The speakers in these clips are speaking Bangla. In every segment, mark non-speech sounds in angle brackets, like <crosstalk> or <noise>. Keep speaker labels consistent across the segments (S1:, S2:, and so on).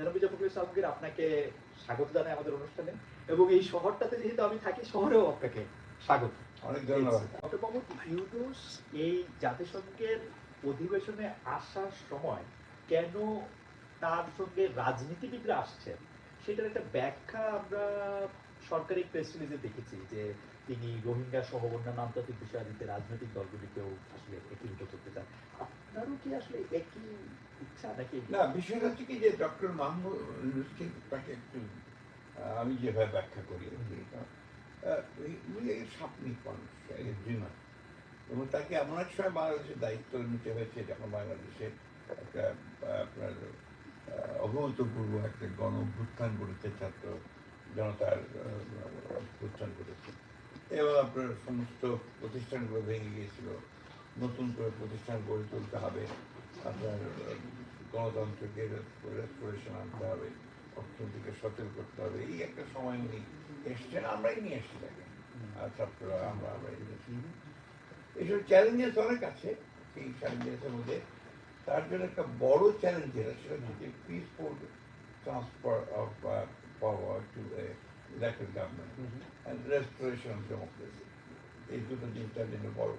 S1: জনাব মির্জা আলমগীর আপনাকে স্বাগত জানাই আমাদের অনুষ্ঠানে। এবং এই শহরটাতে যেহেতু আমি থাকি শহরেও আপনাকে স্বাগত।
S2: অনেক ধন্যবাদ।
S1: ইউনুস এই জাতিসংঘের অধিবেশনে আসার সময় কেন তার সঙ্গে রাজনীতিবিদরা আসছেন? সেটার একটা ব্যাখ্যা আমরা সরকারি প্রেস রিলিজে দেখেছি যে তিনি রোহিঙ্গা সহ অন্যান্য আন্তর্জাতিক বিষয়াদিতে রাজনৈতিক দলগুলিকেও আসলে একীভূত করতে চান। আপনারও কি আসলে একই ইচ্ছা নাকি?
S2: না বিষয়টা হচ্ছে কি যে ডক্টর মাহমুদ তাকে একটু আমি যেভাবে ব্যাখ্যা করি স্বপ্নিক মানুষ একজন এবং তাকে এমন এক সময় বাংলাদেশের দায়িত্ব নিতে হয়েছে যখন বাংলাদেশে একটা আপনার অভূতপূর্ব একটা গণ অভ্যুত্থান করেছে ছাত্র জনতার অভ্যুত্থান করেছে এবং আপনার সমস্ত প্রতিষ্ঠানগুলো ভেঙে গিয়েছিল। নতুন করে প্রতিষ্ঠান গড়ে তুলতে হবে। আপনার গণতন্ত্রকে রেস্টোরেশন আনতে হবে অর্থনীতিকে সচল করতে হবে। এই একটা সময় উনি এসছেন আমরাই নিয়ে এসছি তাকে। আর ছাত্ররা আমরা আমরাই নিয়ে এসছি। এইসব চ্যালেঞ্জেস অনেক আছে। এই চ্যালেঞ্জেসের মধ্যে তার জন্য একটা বড় চ্যালেঞ্জ যেটা সেটা হচ্ছে peaceful transfer of power to elected government and restoration of democracy এই দুটো জিনিস তার জন্য বড়।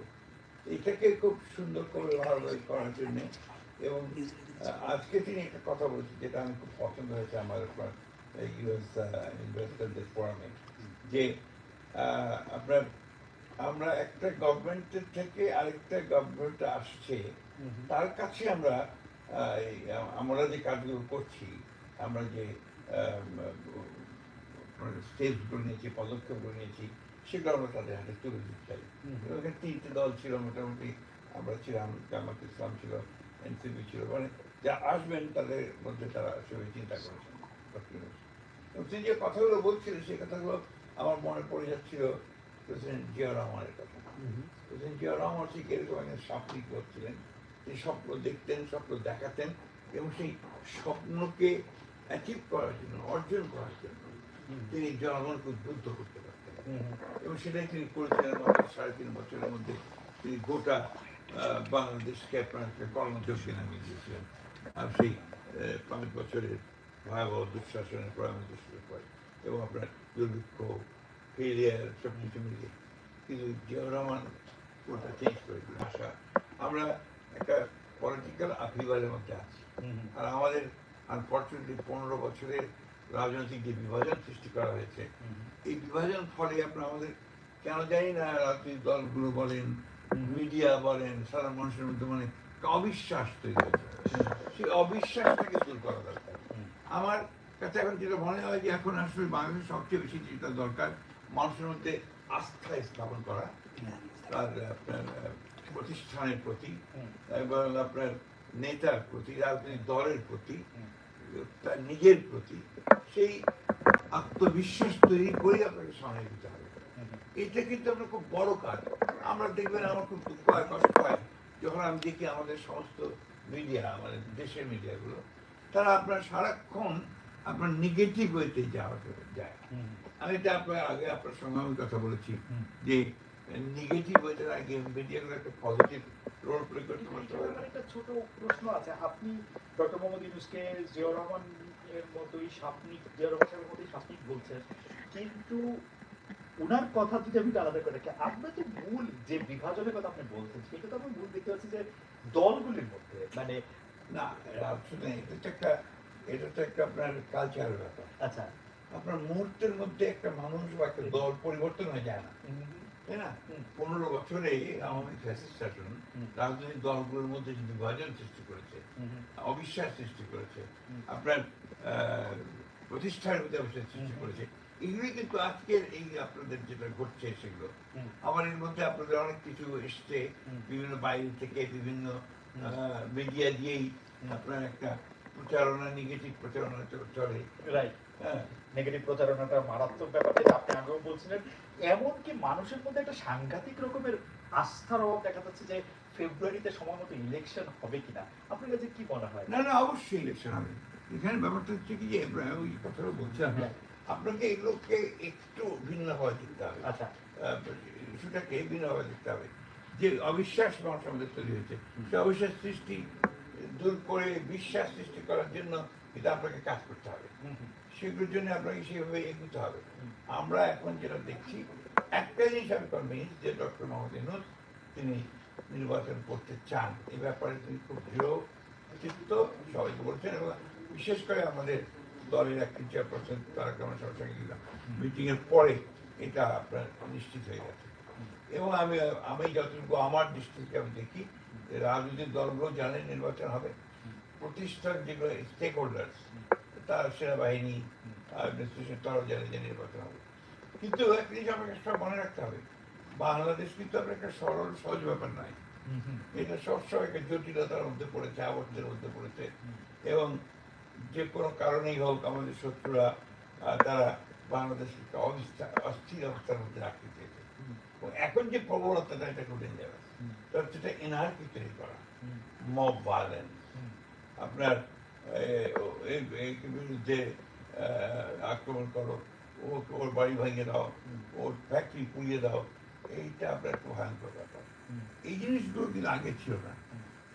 S2: এটাকে খুব সুন্দর করে ভালোভাবে করার জন্য এবং আজকে তিনি একটা কথা বলেছেন যেটা আমি খুব পছন্দ হয়েছে আমার ইউএস ইনভেস্টারদের ফোরামে যে আপনার আমরা একটা গভর্নমেন্টের থেকে আরেকটা গভর্নমেন্ট আসছে তার কাছে আমরা এই আমরা যে কাজগুলো করছি আমরা যে স্টেপসগুলো নিয়েছি পদক্ষেপগুলো নিয়েছি সেগুলো আমরা তাদের হাতে তুলে দিতে চাই। ওখানে তিনটে দল ছিল মোটামুটি আমরা ছিলাম জামাত ইসলাম ছিল এনসিপি ছিল মানে যা আসবেন তাদের মধ্যে তারা সেভাবে চিন্তা করেছেন এবং তিনি যে কথাগুলো বলছিলেন সেই কথাগুলো আমার মনে পড়ে যাচ্ছিল প্রেসিডেন্ট জিয়া রহমানের কথা। প্রেসিডেন্ট জিয়া রহমান ঠিক এরকম একজন স্বপ্ন করছিলেন তিনি স্বপ্ন দেখতেন স্বপ্ন দেখাতেন এবং সেই স্বপ্নকে অ্যাচিভ করার জন্য অর্জন করার জন্য তিনি জনগণকে উদ্বুদ্ধ করতে পারতেন। এবং সেটাই তিনি করেছিলেন মাত্র সাড়ে তিন বছরের মধ্যে তিনি গোটা বাংলাদেশকে আপনার একটা কর্মযজ্ঞে নামিয়ে দিয়েছিলেন। আর সেই পাঁচ বছরের ভয়াবহ দুঃশাসনের পরামর্শ শুরু করে। এবং আপনার দুর্ভিক্ষ ফেলিয়ার সব কিছু মিলিয়ে কিন্তু জিয়াউর রহমান ওটা চেঞ্জ করে দিল আশা আমরা একটা পলিটিক্যাল আফিবারের মধ্যে আছি। আর আমাদের আনফর্চুনেটলি পনেরো বছরের রাজনৈতিক যে বিভাজন সৃষ্টি করা হয়েছে এই বিভাজন ফলে আপনার আমাদের কেন জানি না রাজনৈতিক দলগুলো বলেন মিডিয়া বলেন সাধারণ মানুষের মধ্যে মানে অবিশ্বাস তৈরি হয়েছে। সেই অবিশ্বাসটাকে দূর করা দরকার। আমার কাছে এখন যেটা মনে হয় যে এখন আসলে বাংলাদেশের সবচেয়ে বেশি যেটা দরকার মানুষের মধ্যে আস্থা স্থাপন করা তার আপনার প্রতিষ্ঠানের প্রতি এবং আপনার নেতার প্রতি রাজনৈতিক দলের প্রতি তার নিজের প্রতি সেই আত্মবিশ্বাস তৈরি করে আপনাকে সামনে দিতে হবে। এটা কিন্তু আপনার খুব বড় কাজ। আমরা দেখবেন আমার খুব দুঃখ হয় কষ্ট হয় যখন আমি দেখি আমাদের সমস্ত মিডিয়া আমাদের দেশের মিডিয়াগুলো তারা আপনার সারাক্ষণ আপনার নেগেটিভ ওয়েতে যাওয়া যায়। আমি এটা আপনার আগে আপনার সঙ্গে আমি কথা বলেছি যে নেগেটিভ ওয়েতে আগে মিডিয়াগুলো একটা পজিটিভ রোল প্লে করতে পারতে। পারে।
S1: একটা ছোট প্রশ্ন আছে আপনি ডক্টর মোহাম্মদ ইউনুসকে জিয়াউর রহমান এর মতোই সাপনিক জিয়াউর রহমান সাহেবের মতোই সাপনিক বলছেন কিন্তু ওনার কথা যদি আমি আলাদা করে রাখি আমরা তো মূল যে বিভাজনের কথা আপনি বলছেন সেটা তো আমরা মূল দেখতে পাচ্ছি যে দলগুলির মধ্যে মানে
S2: না আসলে এটা তো একটা এটা তো একটা আপনার কালচারের ব্যাপার।
S1: আচ্ছা।
S2: আপনার মুহূর্তের মধ্যে একটা মানুষ বা একটা দল পরিবর্তন হয়ে যায় না। তাই না? পনেরো বছরে আওয়ামী ফ্যাসিস্ট শাসন রাজনৈতিক দলগুলোর মধ্যে যে বিভাজন সৃষ্টি করেছে অবিশ্বাস সৃষ্টি করেছে আপনার প্রতিষ্ঠার মধ্যে অবিশ্বাস সৃষ্টি করেছে। এগুলি কিন্তু আজকের এই আপনাদের যেটা ঘটছে সেগুলো। আবার এর মধ্যে আপনাদের অনেক কিছু এসছে বিভিন্ন বাইরে থেকে বিভিন্ন মিডিয়া দিয়েই আপনার একটা প্রচারণা নেগেটিভ প্রচারণা চলে।
S1: রাইট
S2: হ্যাঁ।
S1: নেগেটিভ প্রচারণাটা মারাত্মক ব্যাপার যেটা আপনি আগেও বলছিলেন। এমনকি মানুষের মধ্যে একটা সাংঘাতিক রকমের আস্থার অভাব দেখা যাচ্ছে যে ফেব্রুয়ারিতে সময় মতো ইলেকশন হবে কিনা। আপনার কাছে কি মনে হয়?
S2: না না অবশ্যই ইলেকশন হবে। এখানে ব্যাপারটা হচ্ছে কি যে ওই কথাটা বলছিলাম। আপনাকে এগুলোকে একটু ভিন্ন ভিন্নভাবে দেখতে হবে।
S1: আচ্ছা।
S2: ইস্যুটাকে ভিন্নভাবে দেখতে হবে। যে অবিশ্বাস মানুষের মধ্যে তৈরি হয়েছে সে অবিশ্বাস সৃষ্টি দূর করে বিশ্বাস সৃষ্টি করার জন্য এটা আপনাকে কাজ করতে হবে। সেগুলোর জন্য আপনাকে সেভাবে এগোতে হবে। আমরা এখন যেটা দেখছি একটা জিনিস আমি কনভিন্স যে ডক্টর মোহাম্মদ ইউনুস তিনি নির্বাচন করতে চান। এ ব্যাপারে তিনি খুব দৃঢ় চিত্ত সবাইকে বলছেন এবং বিশেষ করে আমাদের দলের একটি চেয়ারপারসন তারা কেমন সবার সঙ্গে গেলাম। মিটিং এর পরে এটা আপনার নিশ্চিত হয়ে গেছে। এবং আমি আমি যতটুকু আমার দৃষ্টিতে আমি দেখি রাজনৈতিক দলগুলো জানে নির্বাচন হবে। প্রতিষ্ঠান যেগুলো স্টেক হোল্ডার্স তার সেনাবাহিনী তার অ্যাডমিনিস্ট্রেশন তারাও জানে যে নির্বাচন হবে। কিন্তু একটা জিনিস আমাকে সব মনে রাখতে হবে বাংলাদেশ কিন্তু আপনার একটা সরল সহজ ব্যাপার নয়। এটা সবসময় একটা জটিলতার মধ্যে পড়েছে আবদ্ধের মধ্যে পড়েছে। এবং যে কোনো কারণেই হোক আমাদের শত্রুরা তারা বাংলাদেশকে একটা অবস্থা অস্থির অবস্থার মধ্যে রাখতে চেয়েছে। এবং এখন যে প্রবণতাটা এটা খুব
S1: যাবে
S2: সেটা এনআরকি তৈরি করা। মব ভায়োলেন্স আপনার বিরুদ্ধে আক্রমণ করো। ও ওর বাড়ি ভেঙে দাও ওর ফ্যাক্টরি পুড়িয়ে দাও। এইটা আপনার একটা ভয়ঙ্কর ব্যাপার। এই জিনিসগুলো কিন্তু আগে ছিল না।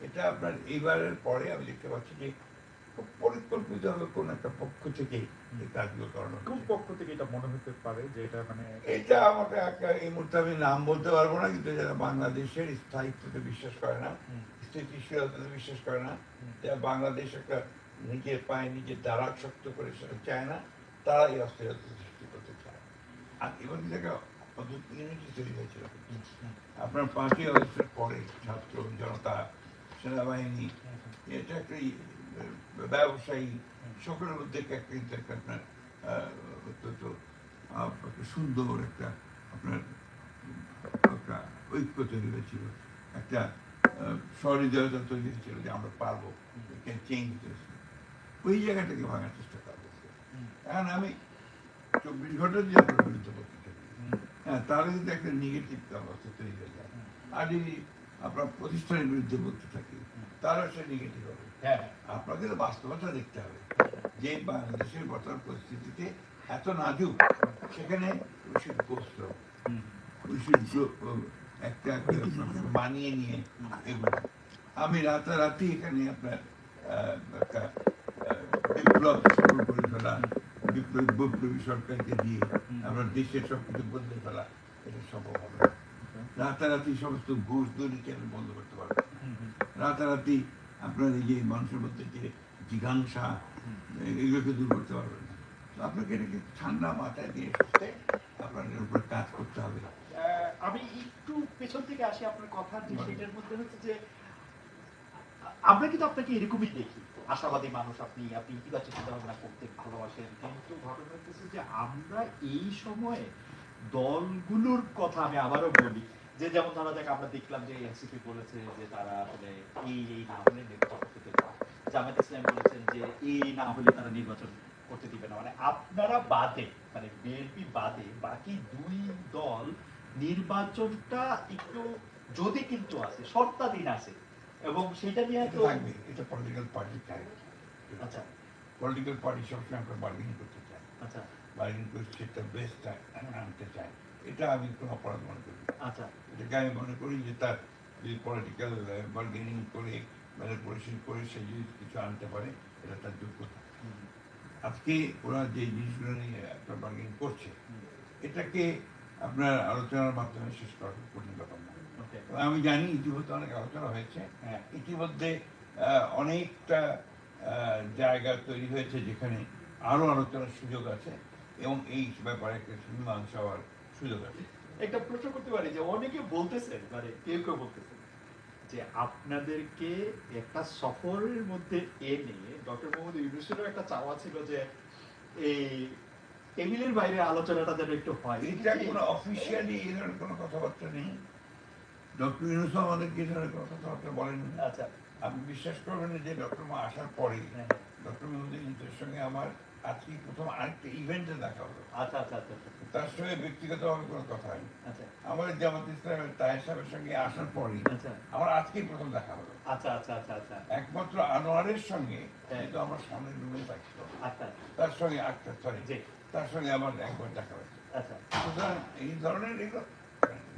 S2: এটা আপনার এইবারের পরে আমি দেখতে পাচ্ছি যে খুব পরিকল্পিতভাবে কোনো একটা পক্ষ থেকে এই কাজগুলো করানো
S1: কোন পক্ষ থেকে এটা মনে হতে পারে যে এটা মানে
S2: এটা আমাকে একটা এই মুহূর্তে আমি নাম বলতে পারব না কিন্তু যারা বাংলাদেশের স্থায়িত্বতে বিশ্বাস করে না।
S1: হুম,
S2: বিশ্বাস করে না। যারা বাংলাদেশ একটা নিজের পায়ে নিজের দ্বারা শক্ত করে সেটা চায় না তারা এই অস্থিরতা সৃষ্টি করতে চায়। আর এবং থেকে ইউনিটি তৈরি হয়েছিল। আপনার পাঁচই আগস্টের পরে ছাত্র জনতা সেনাবাহিনী এটা একটা ব্যবসায়ী সকলের মধ্যে একটা কিন্তু একটা আপনার অত্যন্ত সুন্দর একটা আপনার একটা ঐক্য তৈরি হয়েছিল। একটা সহৃদয়তা তৈরি হয়েছিল যে আমরা পারব চেঞ্জ দিস ওই জায়গাটাকে ভাঙার চেষ্টা করব এখন আমি চব্বিশ ঘণ্টা যে আপনার বিরুদ্ধে দিই,
S1: হুম,
S2: হ্যাঁ তাহলে কিন্তু একটা নেগেটিভ অবস্থা তৈরি হয়ে যায় আর যদি আপনার প্রতিষ্ঠানের বিরুদ্ধে বলতে থাকি তাহলে সে নেগেটিভ হবে
S1: হ্যাঁ
S2: আপনাকে তো বাস্তবতা দেখতে হবে যে বাংলাদেশের বর্তমান পরিস্থিতিতে এত নাজুক সেখানে should go slow. একটা বানিয়ে নিয়ে এগুলো। আমি রাতারাতি এখানে আপনার একটা বিপ্লব শুরু করে বিপ্লবী বৈপ্লবী সরকারকে দিয়ে আমরা দেশের সব কিছু বদলে ফেলা, এটা সম্ভব হবে রাতারাতি সমস্ত ঘুষ দুর্নীতি আমি বন্ধ করতে পারব রাতারাতি আপনার এই যে মানুষের মধ্যে যে জিজ্ঞাসা, এগুলোকে দূর করতে পারবেন না। তো আপনাকে এটাকে ঠান্ডা মাথায় দিয়ে আপনার উপর কাজ করতে হবে।
S1: আমি একটু পেছন থেকে আসি আপনার কথা যে সেটার মধ্যে হচ্ছে যে আমরা কিন্তু আপনাকে এরকমই দেখি। আশাবাদী মানুষ আপনি আপনি ইতিবাচক চিন্তা ভাবনা করতে ভালোবাসেন। কিন্তু ঘটনা হচ্ছে যে আমরা এই সময়ে দলগুলোর কথা আমি আবারও বলি। যে যেমন ধরা যাক আমরা দেখলাম যে এনসিপি বলেছে যে তারা আসলে এই এই না হলে নির্বাচন করতে দেবে জামাত ইসলাম বলেছেন যে এই না হলে তারা নির্বাচন করতে দিবে না। মানে আপনারা বাদে মানে বিএনপি বাদে বাকি দুই দল নির্বাচনটা একটু যদি কিন্তু আছে শর্তাধীন আছে এবং সেটা নিয়ে তো
S2: থাকবে এটা পলিটিক্যাল পার্টি চাই
S1: আচ্ছা।
S2: পলিটিক্যাল পার্টি সবসময় আমরা বার্গেনিং করতে চাই।
S1: আচ্ছা।
S2: বার্গেনিং করে সেটা বেস্ট আনতে চাই। এটা আমি কোনো অপরাধ মনে করি।
S1: আচ্ছা।
S2: এটাকে আমি মনে করি যে তার যদি পলিটিক্যাল বার্গেনিং করে ম্যানিপুলেশন করে সে যদি কিছু আনতে পারে এটা তার যোগ্যতা। আজকে ওরা যে জিনিসগুলো নিয়ে একটা বার্গেনিং করছে এটাকে আপনার আলোচনার মাধ্যমে শেষ করা না। আমি জানি ইতিমধ্যে অনেক আলোচনা হয়েছে।
S1: হ্যাঁ
S2: ইতিমধ্যে অনেকটা জায়গা তৈরি হয়েছে যেখানে আরও আলোচনার সুযোগ আছে এবং এই ব্যাপারে একটা মীমাংসা হওয়ার সুযোগ আছে।
S1: একটা প্রশ্ন করতে পারি যে অনেকে বলতেছেন মানে কেউ কেউ বলতেছেন যে আপনাদেরকে একটা সফরের মধ্যে এনে ডক্টর মোহাম্মদ ইউনুসেরও একটা চাওয়া ছিল যে এই টেবিলের বাইরে আলোচনাটা যেন একটু হয়।
S2: এটা কোনো অফিসিয়ালি এর ধরনের কোনো কথাবার্তা নেই। ডক্টর ইউনুস আমাদের কি ধরনের কথাবার্তা বলেন
S1: আচ্ছা।
S2: আপনি বিশ্বাস করবেন যে ডক্টর মা আসার পরে
S1: হ্যাঁ,
S2: ডক্টর ইউনুসের সঙ্গে আমার আজকে প্রথম আরেকটা ইভেন্টে দেখা হলো।
S1: আচ্ছা আচ্ছা আচ্ছা আচ্ছা,
S2: তার সঙ্গে ব্যক্তিগতভাবে কোনো কথা হয়নি
S1: আচ্ছা।
S2: আমাদের জামাত ইসলামের তাহের সাহেবের সঙ্গে আসার পরেই
S1: আচ্ছা।
S2: আমার আজকেই প্রথম দেখা হলো।
S1: আচ্ছা আচ্ছা আচ্ছা আচ্ছা।
S2: একমাত্র আনোয়ারের সঙ্গে
S1: হ্যাঁ।
S2: কিন্তু আমার সামনের রুমে থাকতো
S1: আচ্ছা।
S2: তার সঙ্গে আচ্ছা সরি তার সঙ্গে আমার একবার দেখা হয়েছে।
S1: আচ্ছা।
S2: সুতরাং এই ধরনের এগুলো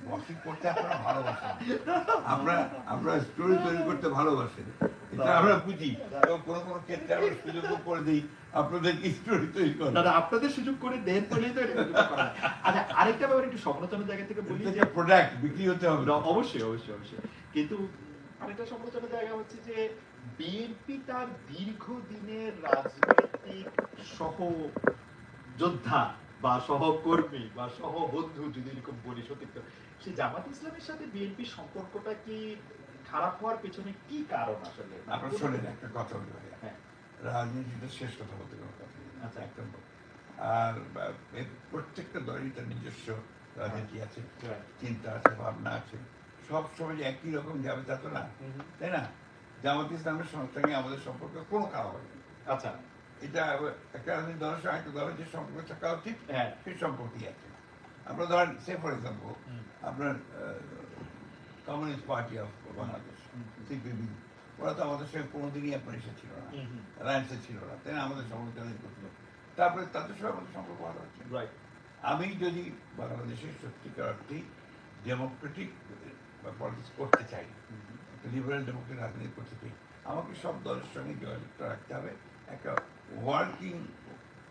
S2: গসিপ করতে আপনারা ভালোবাসেন। আমরা আমরা স্টোরি তৈরি করতে ভালোবাসেন এটা আমরা বুঝি। এবং কোনো কোনো ক্ষেত্রে আমরা সুযোগ করে দিই। আপনাদের স্টোরি তৈরি
S1: না আপনাদের সুযোগ করে দেন বলেই তো। আচ্ছা আরেকটা ব্যাপার একটু সমালোচনার জায়গা থেকে বলি যে
S2: প্রোডাক্ট বিক্রি হতে হবে।
S1: অবশ্যই অবশ্যই অবশ্যই। কিন্তু আরেকটা সমালোচনার জায়গা হচ্ছে যে বিএনপি তার দীর্ঘদিনের রাজনৈতিক সহ যোদ্ধা বা সহকর্মী বা সহবন্ধু যদি এরকম বলি সতীর্থ সে জামাত ইসলামের সাথে বিএনপির সম্পর্কটা কি খারাপ হওয়ার পেছনে কি কারণ আসলে?
S2: আপনার শোনেন একটা কথা
S1: হ্যাঁ।
S2: রাজনীতিতে শেষ কথা বলতে কোনো কথা।
S1: আচ্ছা।
S2: আর প্রত্যেকটা দলই তার নিজস্ব রাজনীতি আছে চিন্তা আছে ভাবনা আছে। সব সময় যে একই রকম যাবে তা তো না তাই না? জামাত ইসলামের সঙ্গে আমাদের সম্পর্ক কোনো খারাপ হয়নি
S1: আচ্ছা।
S2: এটা একটা রাজনীতি দলের সঙ্গে একটা দলের যে সম্পর্ক থাকা উচিত
S1: হ্যাঁ।
S2: সেই সম্পর্কই আছে। আমরা ধরেন সে ফর এক্সাম্পল আপনার Communist Party of Bangladesh CPB ওরা তো আমাদের সঙ্গে কোনোদিনই আপনার এসে ছিল না। অ্যালায়েন্সে ছিল না। তাই আমাদের সমালোচনা করছিল তারপরে তাদের সঙ্গে আমাদের সম্পর্ক ভালো হচ্ছে। আমি যদি বাংলাদেশের সত্যিকার অর্থেই ডেমোক্রেটিক পলিটিক্স করতে চাই লিবারেল ডেমোক্রেটিক রাজনীতি করতে চাই আমাকে সব দলের সঙ্গে যোগাযোগটা রাখতে হবে। একটা ওয়ার্কিং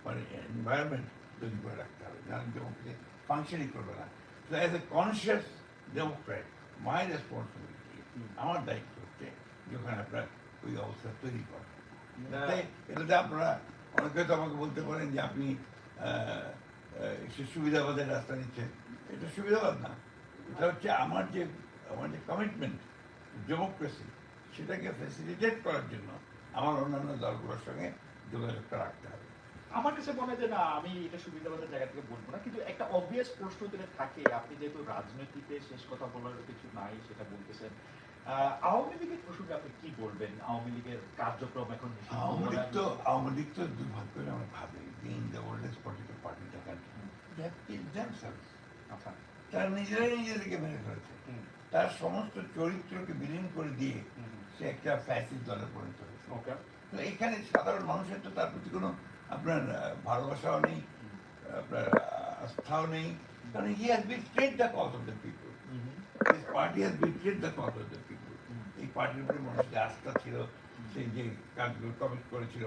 S2: মানে এনভায়রনমেন্ট তৈরি করে রাখতে হবে। নাহলে ডেমোক্রেসি ফাংশনই করবে না। As a conscious democrat my responsibility. আমার দায়িত্ব যখন আপনার ওই অবস্থা তৈরি করা এটাতে আপনারা অনেকে তো আমাকে বলতে পারেন যে আপনি সুবিধাবাদের রাস্তা নিচ্ছেন এটা সুবিধাবাদ না এটা হচ্ছে আমার যে আমার যে কমিটমেন্ট ডেমোক্রেসি সেটাকে ফেসিলিটেট করার জন্য আমার অন্যান্য দলগুলোর সঙ্গে যোগাযোগটা রাখতে হবে
S1: আমার কাছে মনে হয় যে না আমি এটা সুবিধাবাদের জায়গা থেকে বলব না কিন্তু একটা অবভিয়াস প্রশ্ন যেটা থাকে আপনি যেহেতু রাজনীতিতে শেষ কথা বলার কিছু নাই সেটা বলতেছেন আওয়ামী লীগের প্রসঙ্গে আপনি কি বলবেন? আওয়ামী লীগের কার্যক্রম এখন
S2: আওয়ামী লীগ তো আওয়ামী লীগ তো দুর্ভাগ্য করে আমরা ভাবি being the oldest political party the country তারা নিজেরাই নিজেদেরকে মেরে ফেলেছে তার সমস্ত চরিত্রকে বিলীন করে দিয়ে সে একটা ফ্যাসিস্ট দলে পরিণত হয়েছে। তো এখানে সাধারণ মানুষের তো তার প্রতি কোনো আপনার ভালোবাসাও নেই আপনার আস্থাও নেই। কারণ he has betrayed the cause of the people party has betrayed the cause of the পার্টির উপরে যে আস্থা ছিল সেই যে কাজগুলো কমিট করেছিল,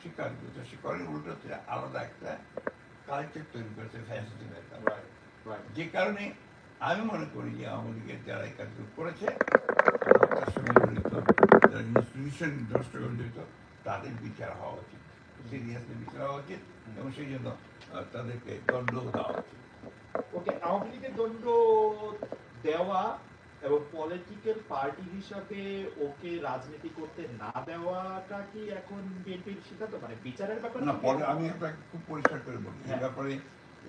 S2: সেই কাজগুলো তো সে করে, উল্টো আলাদা একটা কালচার তৈরি করেছে
S1: রাইট
S2: যে কারণে আমি মনে করি যে আওয়ামী লীগের যারা এই কাজগুলো করেছে, তাদের বিচার হওয়া উচিত। সিরিয়াসলি বিচার হওয়া উচিত এবং সেই জন্য তাদেরকে দণ্ড দেওয়া উচিত।
S1: ওকে আওয়ামী লীগের দণ্ড দেওয়া এবং পলিটিক্যাল পার্টি হিসাবে ওকে রাজনীতি করতে না দেওয়াটা কি এখন বিএনপির সিদ্ধান্ত? মানে বিচারের ব্যাপার
S2: না পরে আমি একটা খুব পরিষ্কার করে বলি এই
S1: হ্যাঁ।
S2: ব্যাপারে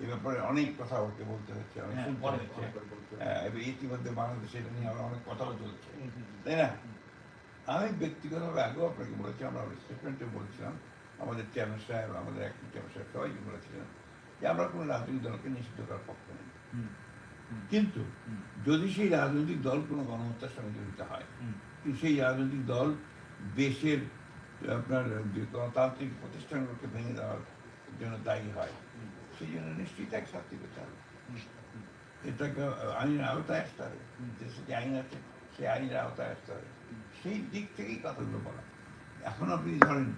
S2: এই ব্যাপারে অনেক কথা ওকে বলতে হচ্ছে ইতিমধ্যে বাংলাদেশে এটা নিয়ে আমার অনেক কথাও চলছে। তাই না? আমি ব্যক্তিগতভাবে আগেও আপনাকে বলেছি আমরা স্টেটমেন্টে বলছিলাম আমাদের চেয়ারম্যান সাহেব আমাদের একটি চেয়ারম্যান সাহেব সবাই বলেছিলেন যে আমরা কোনো রাজনৈতিক দলকে নিষিদ্ধ করার পক্ষ নেই। কিন্তু যদি সেই রাজনৈতিক দল কোনো গণহত্যার সঙ্গে জড়িত হয় সেই রাজনৈতিক দল দেশের আপনার যে গণতান্ত্রিক প্রতিষ্ঠানগুলোকে ভেঙে দেওয়ার জন্য দায়ী হয় সেই জন্য নিশ্চিত এক শাস্তি পেতে হবে। এটাকে আইনের আওতায় আসতে হবে। দেশে যে আইন আছে সেই আইনের আওতায় আসতে হবে। সেই দিক থেকেই কথাগুলো বলা। এখন আপনি ধরেন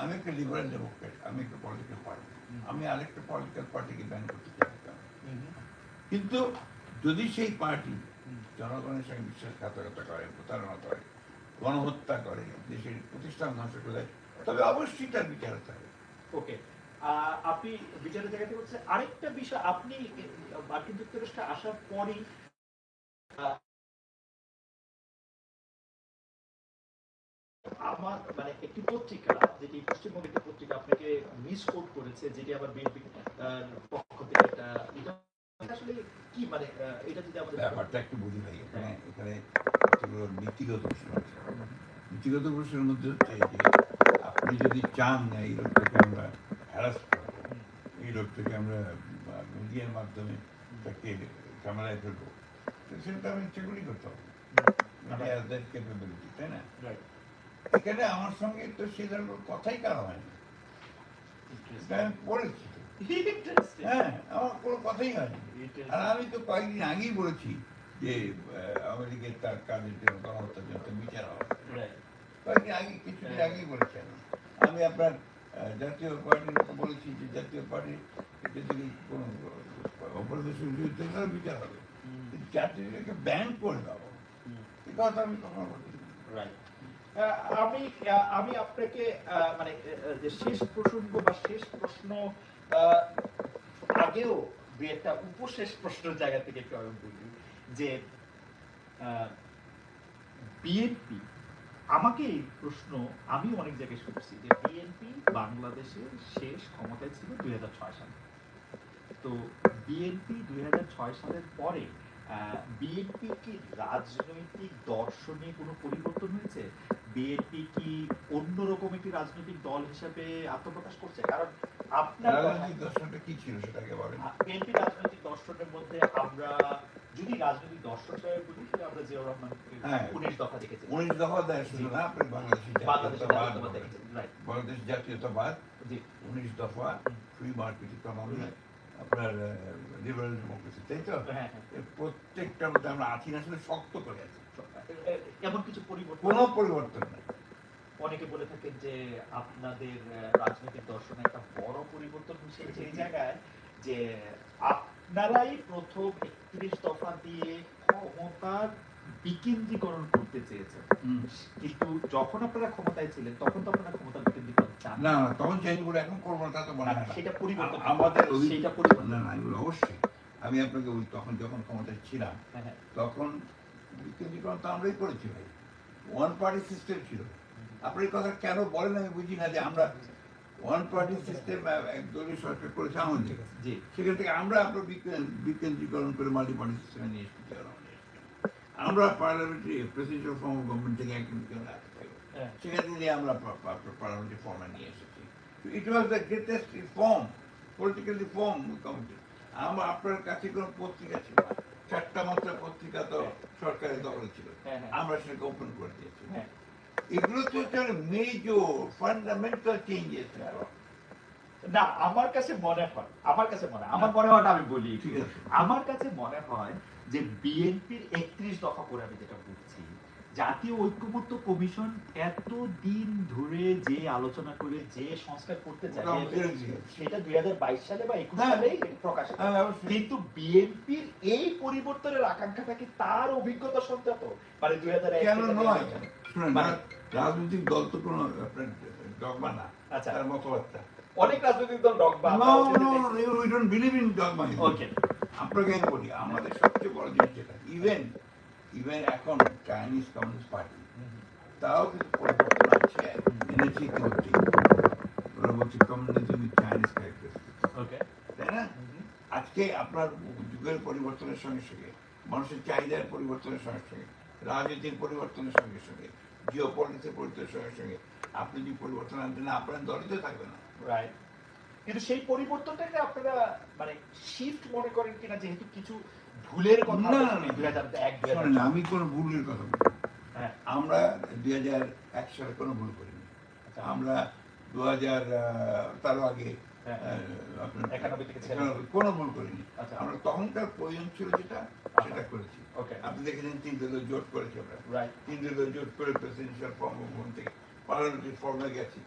S2: আমি একটা লিবারেল ডেমোক্রেট আমি একটা পলিটিক্যাল পার্টি আমি আরেকটা পলিটিক্যাল পার্টিকে ব্যান করতে
S1: চাই।
S2: কিন্তু যদি সেই পার্টি জনগণের সঙ্গে বিশ্বাসঘাতকতা করে, প্রতারণা করে, গণহত্যা করে, দেশের প্রতিষ্ঠান ধ্বংস করে, তবে অবশ্যই তার বিচার হতে হবে।
S1: ওকে। আপনি বিচারের জায়গা থেকে হচ্ছে আরেকটা বিষয়, আপনি মার্কিন যুক্তরাষ্ট্রে আসার পরই আমার মানে একটি পত্রিকা, যেটি পশ্চিমবঙ্গের পত্রিকা আপনাকে মিস করেছে, যেটি আবার বিএনপি পক্ষ থেকে একটা মানে
S2: ব্যাপারটা একটু বুঝি ভাই এখানে এখানে নীতিগত প্রশ্ন আছে। নীতিগত প্রশ্নের মধ্যে হচ্ছে যে আপনি যদি চান না এই লোকটাকে আমরা হ্যারাস করব এই লোকটাকে আমরা মিডিয়ার মাধ্যমে তাকে ঝামেলায় ফেলব সেটা আমি ইচ্ছেগুলি করতে হবে। ক্যাপেবিলিটি তাই না? এখানে আমার সঙ্গে তো সে ধরনের কথাই কারও হয়নি। পড়েছি. হ্যাঁ আমার কোনো কথাই হয়নি। আর আমি তো কয়েকদিন আগেই বলেছি যে আমেরিকার তার কাজের জন্য গণহত্যার জন্য বিচার হবে। কয়েকদিন আগে কিছুদিন আগেই বলেছেন আমি। আপনার জাতীয় পার্টির বলেছি যে জাতীয় পার্টি যদি কোনো অপরাধের বিরুদ্ধে তার বিচার হবে জাতীয়কে ব্যান করে দেবো এই কথা আমি কখনো বলিনি।
S1: আমি আমি আপনাকে আহ, মানে শেষ প্রসঙ্গ বা শেষ প্রশ্ন আগেও দুই একটা উপশেষ প্রশ্নের জায়গা থেকে একটু আমি বলি, যে বিএনপি, আমাকে এই প্রশ্ন আমি অনেক জায়গায় শুনছি যে বিএনপি বাংলাদেশের শেষ ক্ষমতায় ছিল দুই সালে। তো বিএনপি দুই হাজার ছয় সালের পরে বিএনপি কি রাজনৈতিক দর্শনে কোনো পরিবর্তন হয়েছে? বিএনপি কি অন্যরকম একটি রাজনৈতিক দল হিসাবে আত্মপ্রকাশ করছে? কারণ আপনার
S2: রাজনৈতিক দর্শনটা কি ছিল সেটাকে বলেন।
S1: বিএনপি রাজনৈতিক দর্শনের মধ্যে আমরা যদি রাজনৈতিক দর্শন বলি তাহলে আমরা জিয়াউর রহমান
S2: হ্যাঁ।
S1: উনিশ দফা দেখেছি
S2: উনিশ দফা দেয় শুধু না আপনি বাংলাদেশের
S1: বাংলাদেশের
S2: জাতীয়তাবাদ
S1: জাতীয়তাবাদ
S2: বলেন।
S1: দেখেছি রাইট।
S2: বাংলাদেশ জাতীয়তাবাদ উনিশ দফা ফ্রি মার্কেট ইকোনমি আপনার লিবারেল ডেমোক্রেসি তাই তো?
S1: হ্যাঁ হ্যাঁ।
S2: প্রত্যেকটার মধ্যে আমরা আছি না শক্ত করে আছি।
S1: এমন কিছু পরিবর্তন?
S2: কোনো পরিবর্তন নেই।
S1: অনেকে বলে থাকেন যে আপনাদের রাজনৈতিক দর্শনে একটা বড় পরিবর্তন হয়েছে এই জায়গায় যে আপনারাই প্রথম একত্রিশ দফা দিয়ে ক্ষমতার বিকেন্দ্রীকরণ করতে চেয়েছেন। কিন্তু যখন আপনারা ক্ষমতায় ছিলেন তখন তো আপনারা ক্ষমতার বিকেন্দ্রীকরণ চান
S2: না না তখন চেঞ্জ করে এখন করব না তা তো মনে হয় না।
S1: সেটা পরিবর্তন
S2: আমাদের
S1: সেটা পরিবর্তন
S2: না না এগুলো অবশ্যই। আমি আপনাকে বলি তখন যখন ক্ষমতায় ছিলাম
S1: হ্যাঁ, হ্যাঁ।
S2: তখন বিকেন্দ্রীকরণ তো আমরাই করেছি ভাই। ওয়ান পার্টি সিস্টেম ছিল। আপনি কথা কেন বলেন আমি বুঝি না যে আমরা ওয়ান পার্টি সিস্টেম এক দলীয় সরকার করেছে আমাদের সেখান থেকে আমরা আপনার বিকেন্দ্রীকরণ করে মাল্টি পার্টি সিস্টেমে নিয়ে এসেছি আমরা parliamentary presidential form of government থেকে
S1: হ্যাঁ।
S2: সেখান থেকে আমরা পার্লামেন্টারি ফর্মে নিয়ে এসেছি। It was the greatest reform political reform committee আমার আপনার কাছে কোনো পত্রিকা ছিল চারটা মাত্র পত্রিকা তো সরকারের দখলে ছিল।
S1: হ্যাঁ, হ্যাঁ।
S2: আমরা সেটাকে ওপেন করে দিয়েছি।
S1: হ্যাঁ।
S2: এগুলো তো হচ্ছে মেজর ফান্ডামেন্টাল চেঞ্জেস
S1: না আমার কাছে মনে হয় আমার কাছে মনে হয় আমার মনে হয় না আমি বলি আমার কাছে মনে হয় যে বিএনপির একত্রিশ দফা করে আমি যেটা বুঝছি জাতীয় ঐক্যমত্য কমিশন এত দিন ধরে যে আলোচনা করে যে সংস্কার করতে চায়। সেটা দুই হাজার বাইশ সালে বা একুশ। সালেই প্রকাশ কিন্তু বিএনপির এই পরিবর্তনের আকাঙ্ক্ষাটা কি তার অভিজ্ঞতা সঞ্জাত মানে দুই হাজার
S2: রাজনৈতিক দল তো কোনো আপনার ডগমা না। তার মতবাদটা।
S1: অনেক রাজনৈতিক দল ডগবা
S2: No, no, no, we don't believe in dogma.
S1: ওকে
S2: আপনাকে আমি বলি আমাদের সবচেয়ে বড় জিনিস যেটা ইভেন ইভেন এখন চাইনিজ কমিউনিস্ট পার্টি তাও কিন্তু পরিবর্তন আছে এনেছে কিন্তু ওরা বলছে কমিউনিজম চাইনিজ
S1: ওকে
S2: তাই না? আজকে আপনার যুগের পরিবর্তনের সঙ্গে সঙ্গে মানুষের চাহিদার পরিবর্তনের সঙ্গে সঙ্গে রাজনীতির পরিবর্তনের সঙ্গে সঙ্গে জিও পলিটিক্সের পরিবর্তনের সঙ্গে সঙ্গে আপনি যদি পরিবর্তন আনতে না আপনার দলিত থাকবে না।
S1: রাইট কিন্তু সেই পরিবর্তনটাকে আপনারা মানে শিফট মনে করেন কিনা যেহেতু কিছু ভুলের কথা
S2: না,
S1: আমরা
S2: না,
S1: শুনি,
S2: না।
S1: 2001, 2002
S2: শোনেন আমি কোনো ভুলের কথা বলি
S1: হ্যাঁ,
S2: আমরা দুই হাজার এক সালে কোনো ভুল করিনি।
S1: আচ্ছা।
S2: আমরা দু হাজার তারও আগে
S1: হ্যাঁ,
S2: কোনো ভুল করিনি।
S1: আচ্ছা।
S2: আমরা তখনকার প্রয়োজন ছিল যেটা সেটা করেছি।
S1: ওকে
S2: আপনি দেখেছেন তিন দলীয় জোট করেছি আমরা
S1: রাইট
S2: তিন দলীয় জোট করে প্রেসিডেন্সিয়াল ফর্ম থেকে পার্লামেন্টারি ফর্মে গেছি।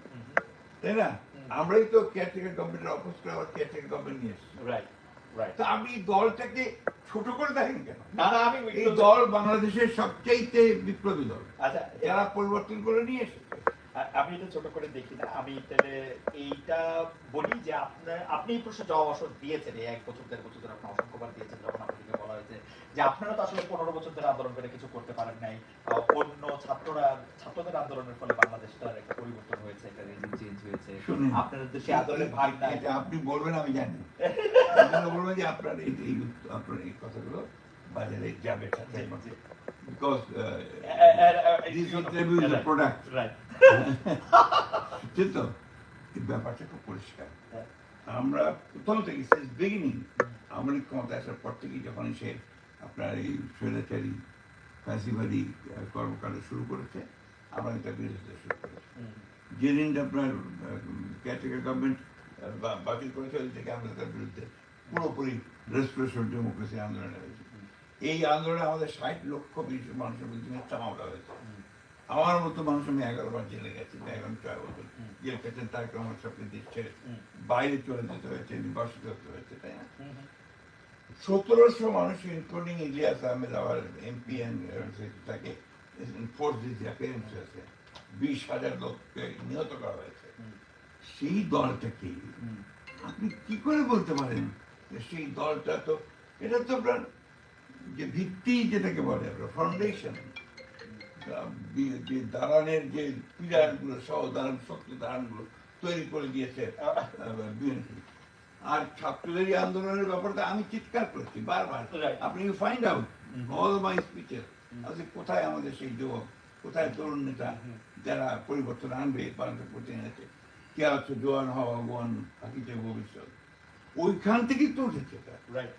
S2: তাই না? আমরাই তো কেয়ারটেকার গভর্নমেন্টের অপোজ করে আবার কেয়ারটেকার গভর্নমেন্ট নিয়ে এসেছি।
S1: রাইট রাইট
S2: তো আপনি এই দলটাকে ছোট করে দেখেন কেন?
S1: না না আমি
S2: এই দল বাংলাদেশের বিপ্লবী দল।
S1: আচ্ছা
S2: যারা পরিবর্তন করে নিয়ে এসেছে।
S1: আমি এটা ছোট করে দেখি না। আমি তাহলে এইটা বলি যে আপনার আপনি এই প্রশ্নের জবাব দিয়েছেন। এই এক বছর দেড় বছর ধরে আপনি অসংখ্যবার দিয়েছেন যখন আপনাকে বলা হয়েছে যে আপনারা তো আসলে পনেরো বছর ধরে আন্দোলন করে কিছু করতে পারেন নাই অন্য ছাত্ররা ছাত্রদের আন্দোলনের ফলে বাংলাদেশটার একটা পরিবর্তন হয়েছে একটা রেজিম চেঞ্জ হয়েছে
S2: শুনুন।
S1: আপনাদের দেশে আন্দোলনের ভাগ নাই
S2: এটা আপনি বলবেন আমি জানি আপনারা বলবেন যে আপনার এই আপনার এই কথাগুলো বাজারে যাবে
S1: right.
S2: ব্যাপারটা খুব পরিষ্কার
S1: হ্যাঁ।
S2: আমরা প্রথম থেকে সিন্স আমরা ক্ষমতা আসার পর থেকেই যখন সে আপনার এই স্বৈরাচারী ফ্যাসিবাদী কর্মকাণ্ড শুরু করেছে আমরা এটা বিরোধিতা শুরু করেছি। যেদিন আপনার ক্যাটেগরি গভর্নমেন্ট বাতিল করেছে ওই থেকে আমরা তার বিরুদ্ধে পুরোপুরি রেস্টোরেশন ডেমোক্রেসি আন্দোলনে হয়েছে এই আন্দোলনে আমাদের ষাট লক্ষ বিশ মানুষের বিরুদ্ধে মিথ্যা মামলা হয়েছে। আমার মতো মানুষ আমি এগারো বার জেলে গেছি এখন ছয় বছর জেল খেটেন তাকে আমার সবকে দেশ ছেড়ে বাইরে চলে যেতে হয়েছে নির্বাসিত হতে হয়েছে তাই না। সতেরোশো মানুষ including Ilias Ahmed our MP তাকে ফোর্স দিয়েছে অ্যাপিয়ারেন্স হয়েছে বিশ হাজার লোককে নিহত করা হয়েছে। সেই দলটাকে আপনি কি করে বলতে পারেন যে সেই দলটা তো, এটা তো আপনার যে ভিত্তি যেটাকে বলে আপনার ফাউন্ডেশন যে দালানের যে পিলারগুলো সহ দালান শক্তি দালানগুলো তৈরি করে দিয়েছে বিএনপি। আর ছাত্রদের আন্দোলনের ব্যাপারটা আমি চিৎকার করছি বারবার. আপনি find out. All my speeches আজকে কোথায় আমাদের সেই যুবক কোথায় তরুণ নেতা. যারা পরিবর্তন আনবে বাংলাদেশ এনেছে। কে আছে? জোয়ান হওয়া গোয়ান থাকিতে ভবিষ্যৎ। ওইখান থেকেই তো উঠেছে
S1: রাইট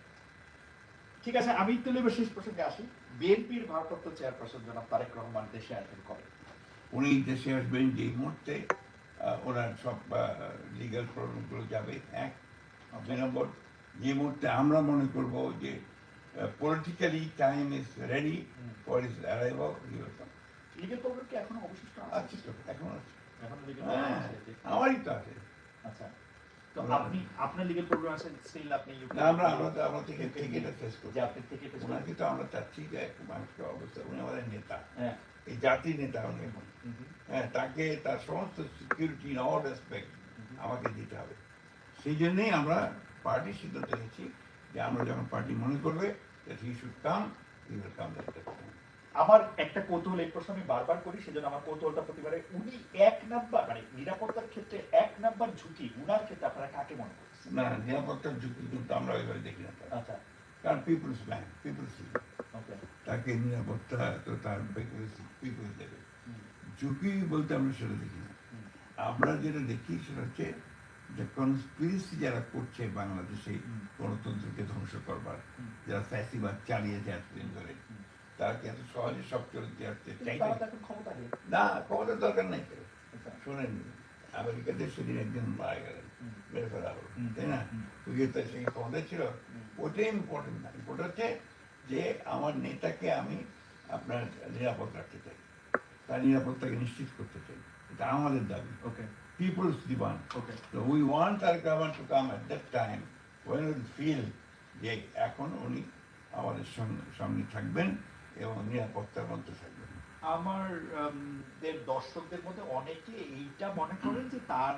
S1: ঠিক আছে আমি এবার শেষ প্রসঙ্গে আসি। বিএনপির ভারপ্রাপ্ত চেয়ারপারসন জনাব তারেক রহমান দেশে আসবেন কবে
S2: উনি দেশে আসবেন যে মুহূর্তে ওনার সব লিগাল প্রবলেমগুলো যাবে। এক দুই নম্বর যে মুহূর্তে আমরা মনে করব যে politically time is ready. For his arrival
S1: legal problem কি এখনও অবশিষ্ট
S2: আছে?
S1: আছে
S2: তো এখন আছে। হ্যাঁ, আমারই তো আছে।
S1: আচ্ছা তো আপনি আপনার লিগেল প্রবলেম আছে স্টিল আপনি UK
S2: না, আমরা আমরা তো আমরা থেকে থেকে এটা ফেস করছি।
S1: আপনি থেকে।
S2: ওনাকে আমরা চাচ্ছি যে এক মানুষের অবস্থা উনি আমাদের নেতা।
S1: হ্যাঁ।
S2: এই জাতির নেতা উনি। এখন হ্যাঁ তাকে তার সমস্ত সিকিউরিটি অল রেসপেক্ট আমাকে দিতে হবে। সেই জন্যই আমরা পার্টির সিদ্ধান্ত নিয়েছি যে আমরা যখন পার্টি মনে করবে at
S1: আমার একটা কৌতূহল এই প্রশ্ন আমি বারবার করি সেজন্য আমার কৌতূহলটা প্রতিবারে উনি এক নাম্বার মানে নিরাপত্তার ক্ষেত্রে এক নাম্বার ঝুঁকি উনার ক্ষেত্রে আপনারা কাকে মনে করছেন
S2: না নিরাপত্তার ঝুঁকি কিন্তু আমরা ওইভাবে দেখি না
S1: আচ্ছা।
S2: কারণ পিপুলস ব্যাংক পিপুলস তাকে নিরাপত্তা তো তার পিপুলস দেবে। ঝুঁকি বলতে আমরা সেটা দেখি না। আমরা যেটা দেখি সেটা হচ্ছে যে কনস্পিরেসি যারা করছে বাংলাদেশে গণতন্ত্রকে ধ্বংস করবার যারা ফ্যাসিবাদ চালিয়েছে এতদিন ধরে তারা কি এত সহজে সব না ক্ষমতার দরকার নেই। শোনেন আমেরিকাতে সেদিন একজন মারা গেলেন মেরে ফেলা হলো তাই না? তার ক্ষমতা ছিল ওটাই ইম্পর্টেন্ট না। ইম্পর্টেন্ট হচ্ছে যে আমার নেতাকে আমি আপনার নিরাপদ রাখতে চাই। তার নিরাপত্তাকে নিশ্চিত করতে চাই। এটা আমাদের দাবি।
S1: Okay
S2: people's demand
S1: okay
S2: So we want our government to come at that time when we feel যে এখন উনি আমাদের সঙ্গে সঙ্গে থাকবেন এবং নিরাপত্তার মধ্যে থাকবেন।
S1: আমার দর্শকদের মধ্যে অনেকে এইটা মনে করেন যে তার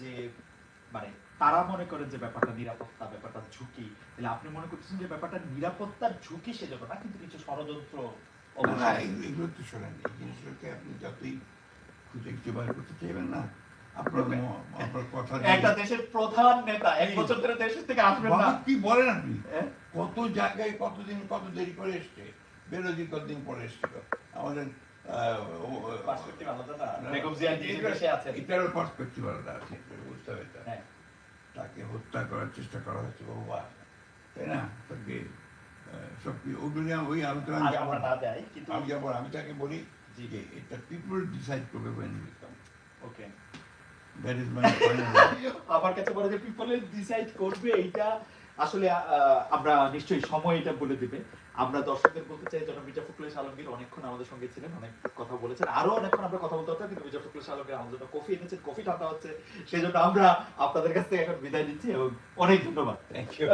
S1: যে মানে তারা মনে করেন যে ব্যাপারটা নিরাপত্তা ব্যাপারটা ঝুঁকি। তাহলে আপনি মনে করতেছেন যে ব্যাপারটা নিরাপত্তার ঝুঁকি সেজন্য না কিন্তু কিছু ষড়যন্ত্র
S2: এগুলো তো শোনেন এই জিনিসগুলোকে আপনি যতই খুঁজে খুঁজে করতে চাইবেন না? আপনার আপনার কথা
S1: একটা দেশের প্রধান নেতা এক বছর ধরে দেশের থেকে আসবেন না।
S2: কি বলেন আপনি?
S1: হ্যাঁ?
S2: কত জায়গায় কতদিন কত দেরি করে এসছে? বেরোজি কতদিন পরে এসছিল? আমাদের আহ, ও-
S1: Perspective আলাদা না। বেগম জিয়া নিজে দেশে আছেন।
S2: এটারও পার্সপেক্টিভ আলাদা আছে বুঝতে হবে তাকে হত্যা করার চেষ্টা করা হয়েছে বহুবার তাই না? তাকে সব ওই আলোচনা আমি যাব আমি তাকে বলি পিপল ডিসাইড করবে when we come.
S1: Okay
S2: That is my <laughs>
S1: আমার কাছে বলে যে পিপল ডিসাইড করবে এইটা আসলে আমরা নিশ্চয়ই সময় এটা বলে দিবে। আমরা দর্শকদের বলতে চাই যেন মির্জা ফখরুল আলমগীর অনেকক্ষণ আমাদের সঙ্গে ছিলেন অনেক কথা বলেছেন আরও অনেকক্ষণ আমরা কথা বলতে পারতাম কিন্তু মির্জা ফখরুল আলমগীর আমাদের জন্য কফি এনেছেন কফি ঠান্ডা হচ্ছে সেই জন্য আমরা আপনাদের কাছ থেকে এখন বিদায় নিচ্ছি এবং অনেক ধন্যবাদ।
S2: Thank you.